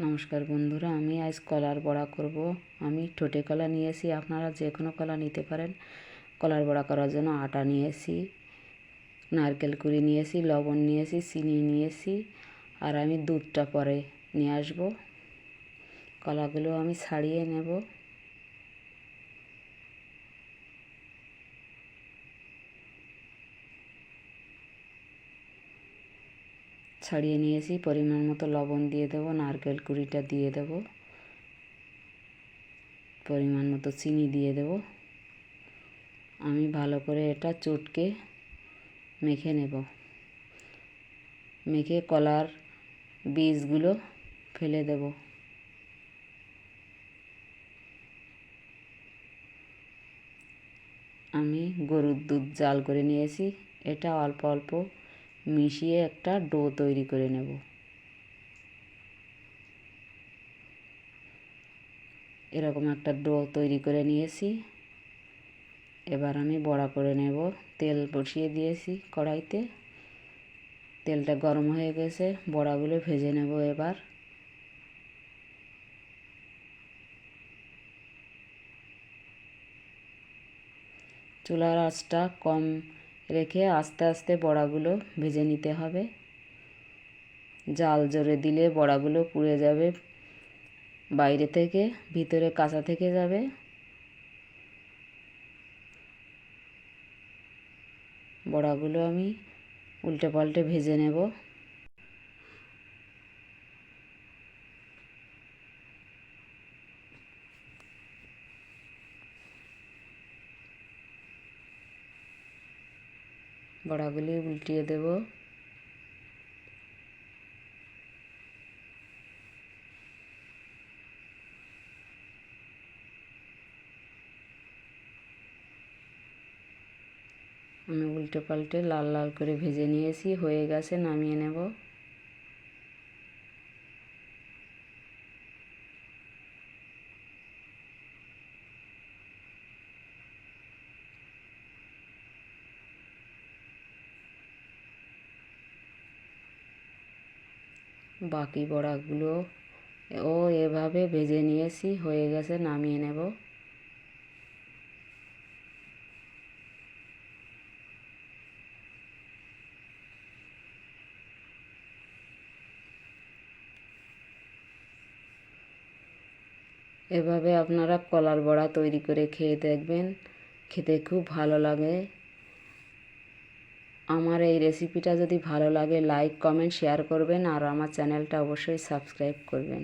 নমস্কার বন্ধুরা, আমি আজ কলার বড়া করব। আমি ঠোঁটে কলা নিয়েছি আপনারা যে কোনো কলা নিতে পারেন। কলার বড়া করার জন্য আটা নিয়েছি নারকেল কুড়ি নিয়েছি লবণ নিয়েছি চিনি নিয়েছি আর আমি দুধটা পরে নিয়ে আসব। কলাগুলো আমি ছাড়িয়ে নেব। ছাড়িয়ে নিয়েছি, পরিমাণ মতো লবণ দিয়ে দেবো, নারকেল কুড়িটা দিয়ে দেব, পরিমাণ মতো চিনি দিয়ে দেব। আমি ভালো করে এটা চটকে মেখে নেব। মেখে কলার বীজগুলো ফেলে দেব। আমি গরুর দুধ জাল করে নিয়েছি, এটা অল্প অল্প মিশিয়ে একটা ডো তৈরি করে নেব। এরকম একটা ডো তৈরি করে নিয়েছি। এবার আমি বড়া করে নেব। তেল বসিয়ে দিয়েছি কড়াইতে। তেলটা গরম হয়ে গেছে, বড়াগুলো ভেজে নেব এবার। চুলার আঁচটা কম রেখে আস্তে আস্তে বড়াগুলো ভেজে নিতে হবে। জাল জোরে দিলে বড়াগুলো পুড়ে যাবে। বাইরে থেকে, ভিতরে কাঁচা থেকে যাবে। বড়াগুলো আমি উল্টে পাল্টে ভেজে নেব। বড়াগুলি উল্টিয়ে দেব। আমি উল্টে পাল্টে লাল লাল করে ভেজে নিয়েছি, হয়ে গেছে, নামিয়ে নেব। বাকি বড়াগুলো ও এভাবে ভেজে নিয়েছি, হয়ে গেছে, নামিয়ে নেব। এভাবে আপনারা কলার বড়া তৈরি করে খেয়ে দেখবেন, খেতে খুব ভালো লাগে। আমার এই রেসিপিটা যদি ভালো লাগে লাইক কমেন্ট শেয়ার করবেন আর আমার চ্যানেলটা অবশ্যই সাবস্ক্রাইব করবেন।